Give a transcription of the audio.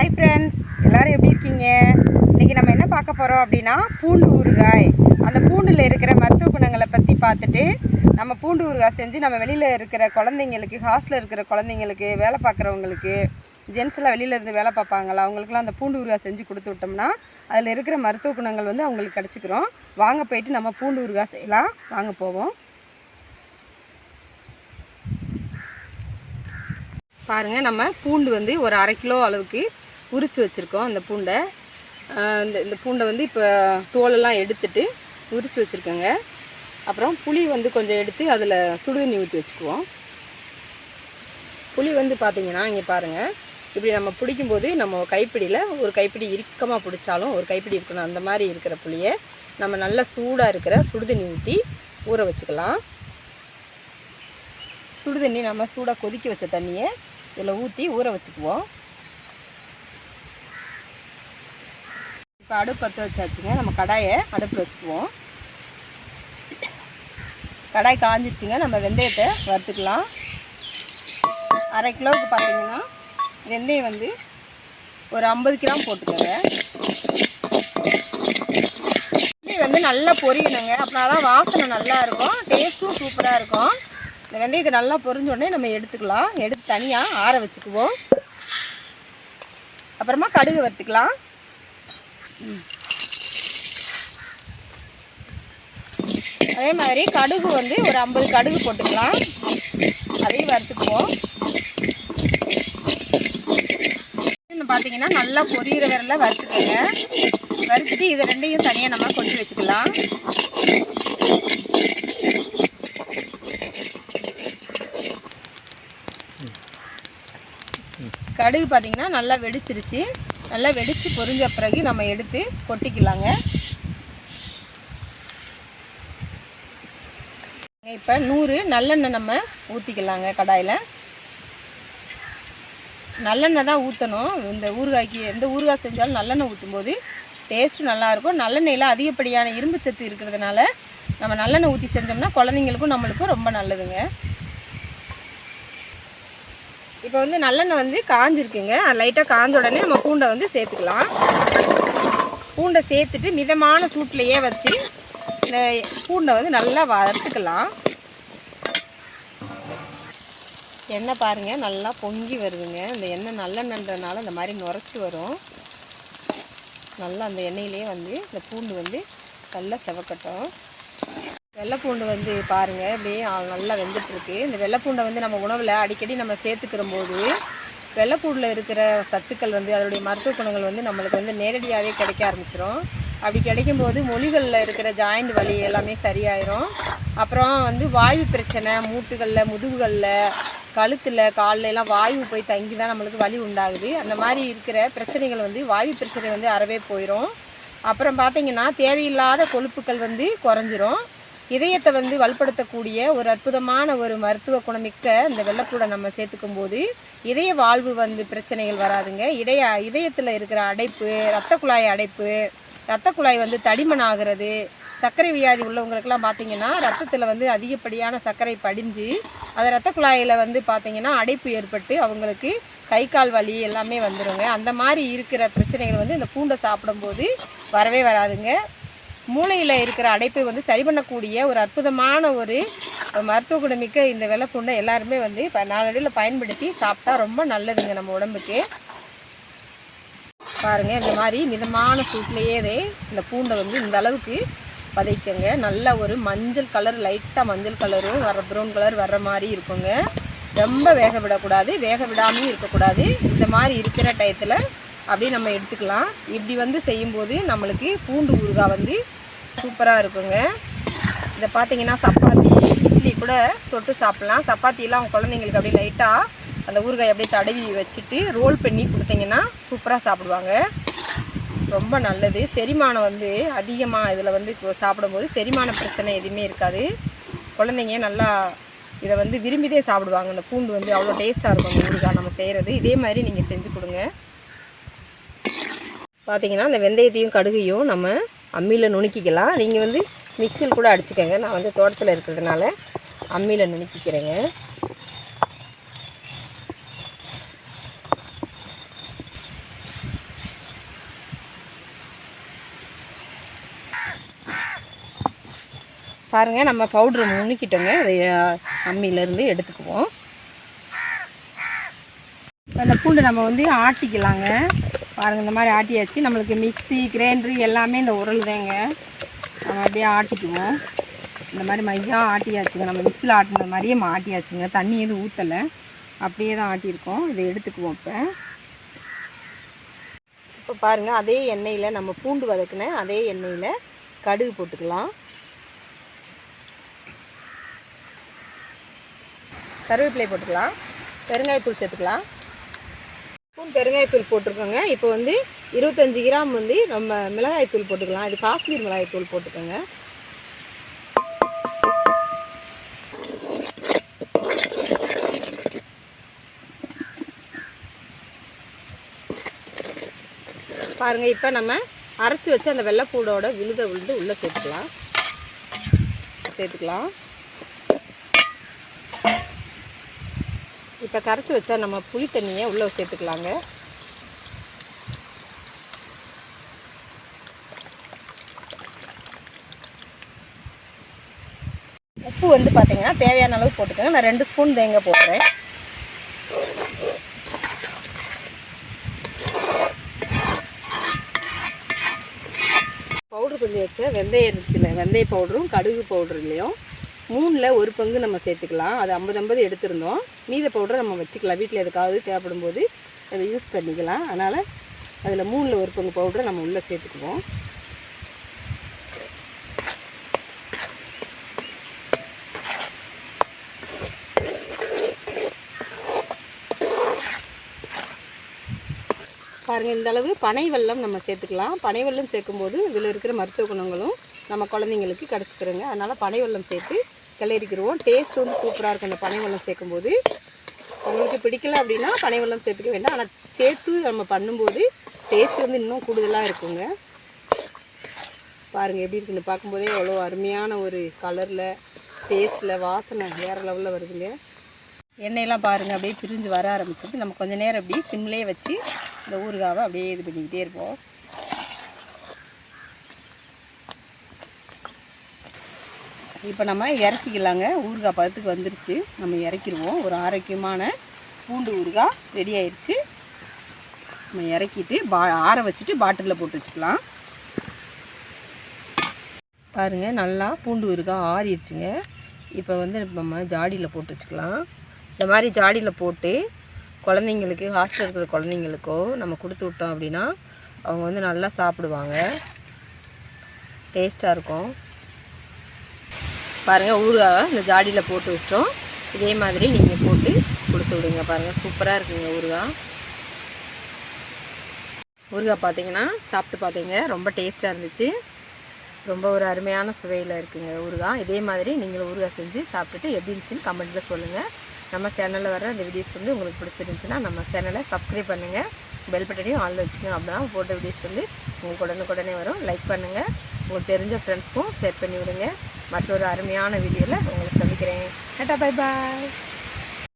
Hi friends எல்லோரும் எப்படி இருக்கீங்க? இன்றைக்கி நம்ம என்ன பார்க்க போகிறோம் அப்படின்னா பூண்டு ஊறுகாய். அந்த பூண்டில் இருக்கிற மருத்துவ குணங்களை பற்றி பார்த்துட்டு நம்ம பூண்டு ஊறுகாய் செஞ்சு நம்ம வெளியில் இருக்கிற குழந்தைங்களுக்கு ஹாஸ்டலில் இருக்கிற குழந்தைங்களுக்கு வேலை பார்க்குறவங்களுக்கு ஜென்ஸ்லாம் வெளியில் இருந்து வேலை பார்ப்பாங்களா அவங்களுக்குலாம் அந்த பூண்டு ஊறுகாய் செஞ்சு கொடுத்து விட்டோம்னா அதில் இருக்கிற மருத்துவ குணங்கள் வந்து அவங்களுக்கு கிடச்சிக்கிறோம். வாங்க போயிட்டு நம்ம பூண்டு ஊறுகாய் செய்யலாம். வாங்க போவோம். பாருங்கள் நம்ம பூண்டு வந்து ஒரு அரை கிலோ அளவுக்கு உரித்து வச்சுருக்கோம் அந்த பூண்டை. இந்த இந்த பூண்டை வந்து இப்போ தோலெல்லாம் எடுத்துட்டு உரித்து வச்சுருக்கோங்க. அப்புறம் புளி வந்து கொஞ்சம் எடுத்து அதில் சுடுதண்ணி ஊற்றி வச்சுக்குவோம். புளி வந்து பார்த்திங்கன்னா இங்கே பாருங்கள் இப்படி நம்ம பிடிக்கும்போது நம்ம கைப்பிடியில் ஒரு கைப்பிடி இறுக்கமாக பிடிச்சாலும் ஒரு கைப்பிடி இருக்கணும். அந்த மாதிரி இருக்கிற புளியை நம்ம நல்லா சூடாக இருக்கிற சுடுதண்ணி ஊற்றி ஊற வச்சுக்கலாம். சுடுதண்ணி நம்ம சூடாக கொதிக்க வச்ச தண்ணியை இதில் ஊற்றி ஊற வச்சுக்குவோம். இப்போ அடுப்பு பற்ற வச்சாச்சுங்க. நம்ம கடாயை அடுப்பில் வச்சுக்குவோம். கடாய் காஞ்சிச்சுங்க. நம்ம வெந்தயத்தை வறுத்துக்கலாம். அரை கிலோவுக்கு பார்த்தீங்கன்னா வெந்தயம் வந்து ஒரு ஐம்பது கிராம் போட்டுக்கோங்க. வெந்தயம் வந்து நல்லா பொரியணுங்க. அப்படின்னா தான் வாசனை நல்லா இருக்கும். டேஸ்ட்டும் சூப்பராக இருக்கும். இந்த வெந்தயத்தை நல்லா பொரிஞ்சோடனே நம்ம எடுத்துக்கலாம். எடுத்து தனியாக ஆற வச்சுக்குவோம். அப்புறமா கடுகு வறுத்துக்கலாம். அதே மாதிரி கடுகு வந்து ஒரு ஐம்பது கடுகு போட்டுக்கலாம். அதையும் வறுத்துக்குவோம். இன்னும் பார்த்தீங்கன்னா நல்லா பொரியிற வரல வறுத்துக்கோங்க. வறுத்துட்டு இது ரெண்டையும் தனியாக நம்ம கொட்டி வச்சுக்கலாம். கடுகு பார்த்தீங்கன்னா நல்லா வெடிச்சிருச்சு. நல்லா வெடித்து பொரிஞ்ச பிறகு நம்ம எடுத்து கொட்டிக்கலாங்க. இப்போ நூறு நல்லெண்ணெய் நம்ம ஊற்றிக்கலாங்க கடாயில். நல்லெண்ணெய் தான் ஊற்றணும் இந்த ஊறுகாய்க்கு எந்த ஊறுகாய் செஞ்சாலும் நல்லெண்ணெய் ஊற்றும்போது டேஸ்ட்டும் நல்லாயிருக்கும் நல்லெண்ணெயில் அதிகப்படியான இரும்பு சத்து இருக்கிறதுனால நம்ம நல்லெண்ணெய் ஊற்றி செஞ்சோம்னா குழந்தைங்களுக்கும் நம்மளுக்கும் ரொம்ப நல்லதுங்க. இப்போ வந்து நல்லெண்ணெய் வந்து காஞ்சிருக்குங்க. லைட்டாக காஞ்ச உடனே நம்ம பூண்டை வந்து சேர்த்துக்கலாம். பூண்டை சேர்த்துட்டு மிதமான சூட்லேயே வச்சு இந்த பூண்டை வந்து நல்லா வறுத்துக்கலாம். எண்ணெய் பாருங்கள் நல்லா பொங்கி வருதுங்க. இந்த எண்ணெய் நல்லெண்ணன்றதுனால இந்த மாதிரி நுரைச்சி வரும். நல்லா அந்த எண்ணெயிலே வந்து இந்த பூண்டு வந்து நல்லா செவக்கட்டும். வெள்ளைப்பூண்டு வந்து பாருங்கள் அப்படியே நல்லா வெந்துட்டுருக்கு. இந்த வெள்ளைப்பூண்டை வந்து நம்ம உணவில் அடிக்கடி நம்ம சேர்த்துக்கிற போது வெள்ளைப்பூண்டில் இருக்கிற சத்துக்கள் வந்து அதனுடைய மருத்துவ குணங்கள் வந்து நம்மளுக்கு வந்து நேரடியாகவே கிடைக்க ஆரம்பிச்சிடும் அப்படி கிடைக்கும்போது மொழிகளில் இருக்கிற ஜாயிண்ட் வலி எல்லாமே சரியாயிரும். அப்புறம் வந்து வாயு பிரச்சனை மூட்டுகளில் முதுகுகளில் கழுத்தில் கால்ல எல்லாம் வாயு போய் தங்கி தான் நம்மளுக்கு வலி உண்டாகுது. அந்த மாதிரி இருக்கிற பிரச்சனைகள் வந்து வாயு பிரச்சனை வந்து அறவே போயிடும் அப்புறம் பார்த்திங்கன்னா தேவையில்லாத கொழுப்புக்கள் வந்து குறைஞ்சிரும். இதயத்தை வந்து வலுப்படுத்தக்கூடிய ஒரு அற்புதமான ஒரு மருத்துவ குணமிக்க இந்த வெள்ளக்கூடை நம்ம சேர்த்துக்கும் போது இதய வாழ்வு வந்து பிரச்சனைகள் வராதுங்க. இதய இதயத்தில் இருக்கிற அடைப்பு ரத்த குழாய் அடைப்பு ரத்த குழாய் வந்து தடிமன் ஆகிறது சர்க்கரை வியாதி உள்ளவங்களுக்கெல்லாம் பார்த்தீங்கன்னா ரத்தத்தில் வந்து அதிகப்படியான சர்க்கரை படிஞ்சு அது ரத்த குழாயில் வந்து பார்த்தீங்கன்னா அடைப்பு ஏற்பட்டு அவங்களுக்கு கை கால் வலி எல்லாமே வந்துருங்க. அந்த மாதிரி இருக்கிற பிரச்சனைகள் வந்து இந்த பூண்டை சாப்பிடும்போது வரவே வராதுங்க. மூளையில் இருக்கிற அடைப்பை வந்து சரி பண்ணக்கூடிய ஒரு அற்புதமான ஒரு மருத்துவ குணமிக்க இந்த வெள்ளைப்பூண்டை எல்லாருமே வந்து இப்போ நாளடியில் பயன்படுத்தி சாப்பிட்டா ரொம்ப நல்லதுங்க நம்ம உடம்புக்கு. பாருங்கள் இந்த மாதிரி மிதமான சூட்லேயே இந்த பூண்டை வந்து இந்த அளவுக்கு வதைக்கங்க நல்ல ஒரு மஞ்சள் கலர் லைட்டாக மஞ்சள் கலரும் வர ப்ரௌன் கலர் வர்ற மாதிரி இருக்குங்க. ரொம்ப வேக விடக்கூடாது வேக விடாமையும் இருக்கக்கூடாது. இந்த மாதிரி இருக்கிற டயத்தில் அப்படியே நம்ம எடுத்துக்கலாம். இப்படி வந்து செய்யும்போது நம்மளுக்கு பூண்டு ஊறுகாய் வந்து சூப்பராக இருக்குங்க. இதை பார்த்தீங்கன்னா சப்பாத்தி இட்லி கூட தொட்டு சாப்பிட்லாம். சப்பாத்தியெல்லாம் அவங்க குழந்தைங்களுக்கு அப்படியே லைட்டாக அந்த ஊறுகாய் அப்படியே தடவி வச்சுட்டு ரோல் பண்ணி கொடுத்தீங்கன்னா சூப்பராக சாப்பிடுவாங்க. ரொம்ப நல்லது. செரிமானம் வந்து அதிகமாக இதில் வந்து சாப்பிடும்போது செரிமான பிரச்சனை எதுவுமே இருக்காது. குழந்தைங்க நல்லா இதை வந்து விரும்பிதே சாப்பிடுவாங்க. இந்த பூண்டு வந்து அவ்வளோ டேஸ்ட்டாக இருக்கும் அந்த ஊறுகாய் நம்ம செய்கிறது இதே மாதிரி நீங்கள் செஞ்சு கொடுங்க. பார்த்தீங்கன்னா இந்த வெந்தயத்தையும் கடுகையும் நம்ம அம்மியில் நுணுக்கிக்கலாம். நீங்கள் வந்து மிக்சியில் கூட அடிச்சுக்கோங்க. நான் வந்து தோட்டத்தில் இருக்கிறதுனால அம்மியில் நுணுக்கிக்கிறேங்க. பாருங்கள் நம்ம பவுட்ரு நுணுக்கிட்டோங்க. அதை அம்மியிலேருந்து எடுத்துக்குவோம். இந்த பூண்டு நம்ம வந்து ஆட்டிக்கலாங்க. பாருங்கள் இந்த மாதிரி ஆட்டியாச்சு. நம்மளுக்கு மிக்ஸி கிரைண்டரு எல்லாமே இந்த உரல் தாங்க. நம்ம அப்படியே ஆட்டிக்குவோம். இந்த மாதிரி மையாக ஆட்டியாச்சுங்க. நம்ம மிக்சியில் ஆட்டின மாதிரியே நம்ம ஆட்டியாச்சுங்க. தண்ணி எதுவும் ஊற்றலை அப்படியே தான் ஆட்டியிருக்கோம். இதை எடுத்துக்குவோம் இப்போ. இப்போ பாருங்கள் அதே எண்ணெயில் நம்ம பூண்டு வதக்குன அதே எண்ணெயில் கடுகு போட்டுக்கலாம். கருவேப்பிலை போட்டுக்கலாம். பெருங்காயத்தூள் சேர்த்துக்கலாம். பெருங்காயத்தூள் போட்டிருக்கோங்க. இப்போ வந்து இருபத்தஞ்சி கிராம் வந்து நம்ம மிளகாய்த்தூள் போட்டுக்கலாம். இது காஷ்மீர் மிளகாய்த்தூள் போட்டுக்கோங்க. பாருங்கள் இப்போ நம்ம அரைச்சி வச்சு அந்த வெள்ளைப்பூடோட விழுத விழுந்து உள்ளே சேர்த்துக்கலாம். சேர்த்துக்கலாம். இப்போ கரைச்சி வச்சா நம்ம புளி தண்ணியை உள்ளே சேர்த்துக்கலாங்க. உப்பு வந்து பார்த்திங்கன்னா தேவையான அளவு போட்டுக்கோங்க. நான் ரெண்டு ஸ்பூன் தேங்காய் போடுறேன். பவுட்ரு கொஞ்சம் வச்ச வெந்தயம் இருந்துச்சுல வெந்தய பவுடரும் கடுகு பவுடர்லேயும் மூணில் ஒரு பங்கு நம்ம சேர்த்துக்கலாம். அது ஐம்பது ஐம்பது எடுத்திருந்தோம். மீத பவுடரை நம்ம வச்சுக்கலாம். வீட்டில் எதுக்காவது தேவைப்படும் போது அதை யூஸ் பண்ணிக்கலாம். அதனால் அதில் மூணில் ஒரு பங்கு பவுடரை நம்ம உள்ளே சேர்த்துக்குவோம். பாருங்கள் இந்த அளவு பனை வெள்ளம் நம்ம சேர்த்துக்கலாம். பனை வெள்ளம் சேர்க்கும்போது இதில் இருக்கிற மருத்துவ குணங்களும் நம்ம குழந்தைங்களுக்கு கிடச்சிக்கிறோங்க. அதனால் பனை வெள்ளம் சேர்த்து கிளறிக்கிடுவோம் டேஸ்ட் வந்து சூப்பராக இருக்கும் அந்த பனைவெல்லம் சேர்க்கும்போது. உங்களுக்கு பிடிக்கல அப்படின்னா பனை வெல்லம் சேர்த்துக்க வேண்டாம். ஆனால் சேர்த்து நம்ம பண்ணும்போது டேஸ்ட் வந்து இன்னும் கூடுதலாக இருக்குங்க. பாருங்கள் எப்படி இருக்குன்னு பார்க்கும்போதே எவ்வளோ அருமையான ஒரு கலரில் டேஸ்ட்டில் வாசனை வேறு லெவலில் வருதுங்க. எண்ணெயெல்லாம் பாருங்கள் அப்படியே பிரிஞ்சு வர ஆரம்பிச்சிருச்சு. நம்ம கொஞ்சம் நேரம் அப்படியே சிம்லேயே வச்சு இந்த ஊறுகாவை அப்படியே இது பண்ணிக்கிட்டே இருப்போம். இப்போ நம்ம இறக்கிக்கலாங்க. ஊறுகாய் பதத்துக்கு வந்துருச்சு. நம்ம இறக்கிடுவோம் ஒரு ஆரோக்கியமான பூண்டு ஊறுகாய் ரெடி ஆயிடுச்சு நம்ம இறக்கிட்டு பா ஆற வச்சுட்டு பாட்டிலில் போட்டு வச்சுக்கலாம். பாருங்கள் நல்லா பூண்டு ஊறுகாய் ஆறிடுச்சுங்க இப்போ வந்து நம்ம ஜாடியில் போட்டு வச்சுக்கலாம். இந்த மாதிரி ஜாடியில் போட்டு குழந்தைங்களுக்கு ஹாஸ்டல் இருக்கிற குழந்தைங்களுக்கோ நம்ம கொடுத்து விட்டோம் அப்படின்னா அவங்க வந்து நல்லா சாப்பிடுவாங்க. டேஸ்ட்டாக இருக்கும். பாருங்கள் ஊறுகாய் இந்த ஜாடியில் போட்டு வச்சிட்டோம். இதே மாதிரி நீங்கள் போட்டு கொடுத்து விடுங்க பாருங்கள் சூப்பராக இருக்குங்க ஊறுகாய். ஊறுகாய் பார்த்தீங்கன்னா சாப்பிட்டு பார்த்தீங்க ரொம்ப டேஸ்ட்டாக இருந்துச்சு. ரொம்ப ஒரு அருமையான சுவையில் இருக்குங்க ஊறுகாய். இதே மாதிரி நீங்களும் ஊறுகாய் செஞ்சு சாப்பிட்டுட்டு எப்படி இருந்துச்சுன்னு கமெண்ட்டில் சொல்லுங்கள் நம்ம சேனலில் வர அந்த வீடியோஸ் வந்து உங்களுக்கு பிடிச்சிருந்துச்சின்னா நம்ம சேனலை சப்ஸ்கிரைப் பண்ணுங்கள் பெல் பட்டனையும் ஆனில் வச்சுக்கோங்க. அப்படின்னா போட்ட வீடியோஸ் வந்து உங்களுக்கு உடனுக்குடனே வரும். லைக் பண்ணுங்கள் உங்களுக்கு தெரிஞ்ச ஃப்ரெண்ட்ஸ்க்கும் ஷேர் பண்ணி விடுங்க. மற்றொரு அருமையான வீடியோவில் உங்களை சந்திக்கிறேன். Tata bye bye